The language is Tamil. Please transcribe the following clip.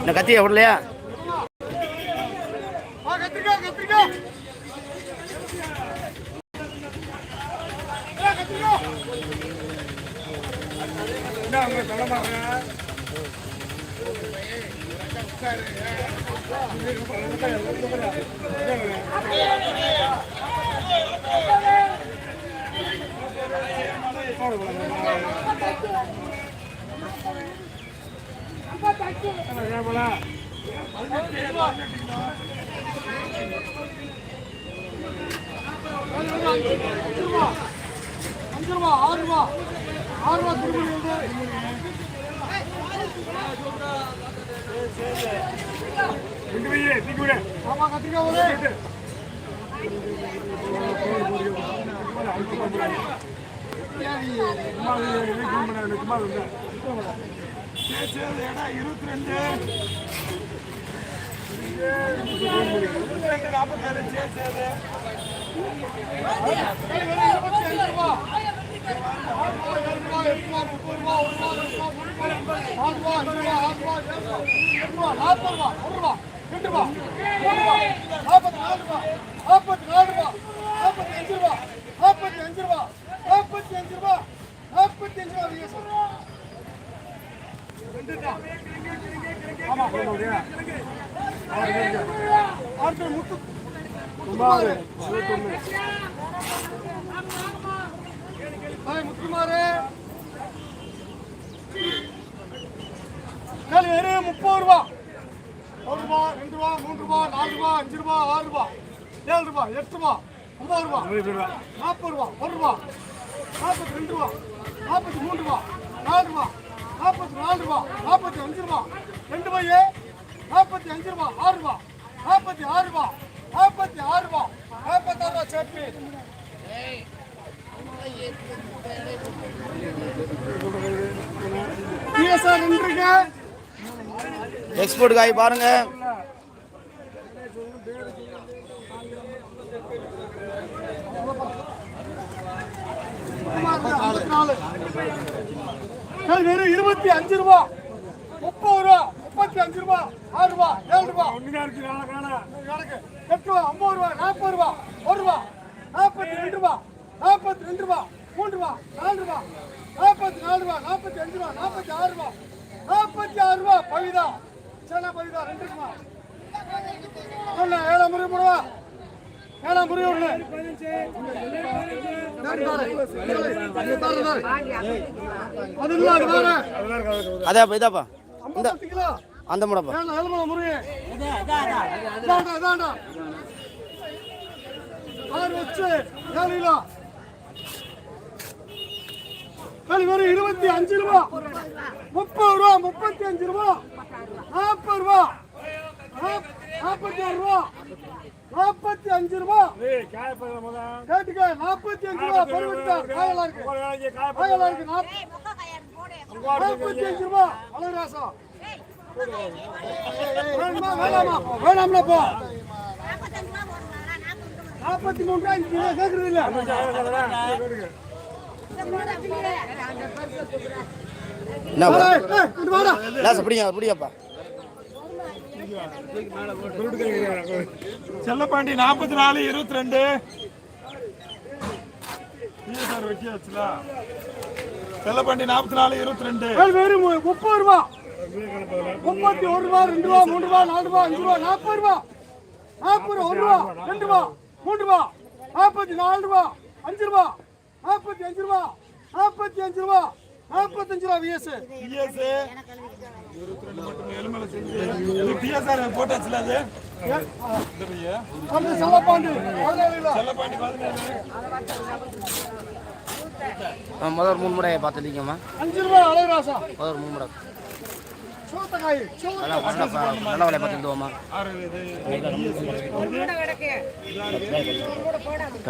இந்த கத்தியா விடலையா Thank you. அஞ்சு ரூபா ஆறு ரூபா ஆறு ரூபா திருமணி ஆமா கத்திரிக்காய் ஒரு இருபத்தி ரெண்டு நாற்பத்தாறு சேர் ரூபா. குமார் ரூபா முத்துமாரே நாலு பேரு முப்பது ரூபா ஒரு ரூபா ரெண்டு ரூபா மூணு ரூபா நாலு ரூபா அஞ்சு ரூபா ஆறு ரூபா ஏழு ரூபா எட்டு ரூபா ஒன்பது ரூபா நாற்பது ரூபா ஒரு ரூபா நாற்பத்தி ரெண்டு ரூபா நாற்பத்தி மூணு ரூபா நாலு ரூபா. நாலு ரூபா நாற்பத்தி அஞ்சு ரூபா ரெண்டு பையே நாற்பத்தி அஞ்சு ரூபா ஆறு ரூபா நாற்பத்தி ஆறு ரூபா நாற்பத்தி ஆறு ரூபா நாற்பத்தாறு ரூபா நின்றுங்க. எக்ஸ்போர்ட் காய் பாருங்க. சார், வெறும் இருபத்தி அஞ்சு ரூபா. முப்பது ரூபா முப்பத்தி அஞ்சு ரூபா ஆறு ரூபா ஏழு ரூபா. கணக்கு. எட்டு ரூபா ஐம்பது ரூபா நாற்பது ரூபா ஒரு ரூபா. நாற்பத்தி ரெண்டு ரூபா நாற்பத்தி ரெண்டு ரூபா மூன்று ரூபா நாலு ரூபா. நாற்பத்தி நாலு ரூபா நாற்பத்தி அஞ்சு ரூபா நாற்பத்தி ஆறு ரூபா. நாற்பத்தி ஆறு ரூபா பவிதா. சேனா பவிதா ரெண்டு ரூபா. ஏழாம் முறை மூணு ரூபா ஏழாம் ஒன்று அது இல்லை அது வேற. அதாப்பா இதாப்பா ஐம்பது பத்து கிலோ. அந்த முடப்பா. வெறும் இருபத்தி அஞ்சு ரூபா. முப்பது ரூபா முப்பத்தி அஞ்சு ரூபா. நாற்பது ரூபா. நாற்பத்தி ஆறு ரூபா. நாற்பத்தி அஞ்சு ரூபா. கேட்டுக்க நாற்பத்தி அஞ்சு ரூபா பருவத்தா காயலா இருக்கு காயலா இருக்கு நாப்- நாற்பத்தி அஞ்சு ரூபா. அழகராசா. வேணுமா வேணாமா வேணாம்ல போ. நாற்பத்தி மூணு ரூபாய் நீங்க கேக்குறது இல்ல. இங்க வாடா. செல்லப்பாண்டி நாற்பத்தி நாலு இருபத்தி ரெண்டு. சார் வெட்டியாச்சுல? செல்லப்பாண்டி நாற்பத்தி நாலு இருபத்தி ரெண்டு. வெறும் முப்பது ரூபா. முப்பத்தி ஒரு ரூபா ரெண்டு ரூபா மூணு ரூபா நாலு ரூபா அஞ்சு ரூபா நாற்பது ரூபா. நாற்பது ரூபா ஒரு ரூபா ரெண்டு ரூபா மூணு ரூபா. நாற்பத்தி நாலு ரூபா அஞ்சு ரூபா. நாற்பத்தி அஞ்சு ரூபா நாற்பத்தி அஞ்சு ரூபா நாற்பத்தஞ்சு ரூபா விஎஸ் டிஎஸ் போட்டாச்சுல அது செல்லப்பாண்டு செல்லப்பாண்டி முதல் மூணு முடையை பார்த்துட்டீங்கம்மா அஞ்சு ரூபா அழகராசா முதல் மூணு நல்லா நல்லா நல்ல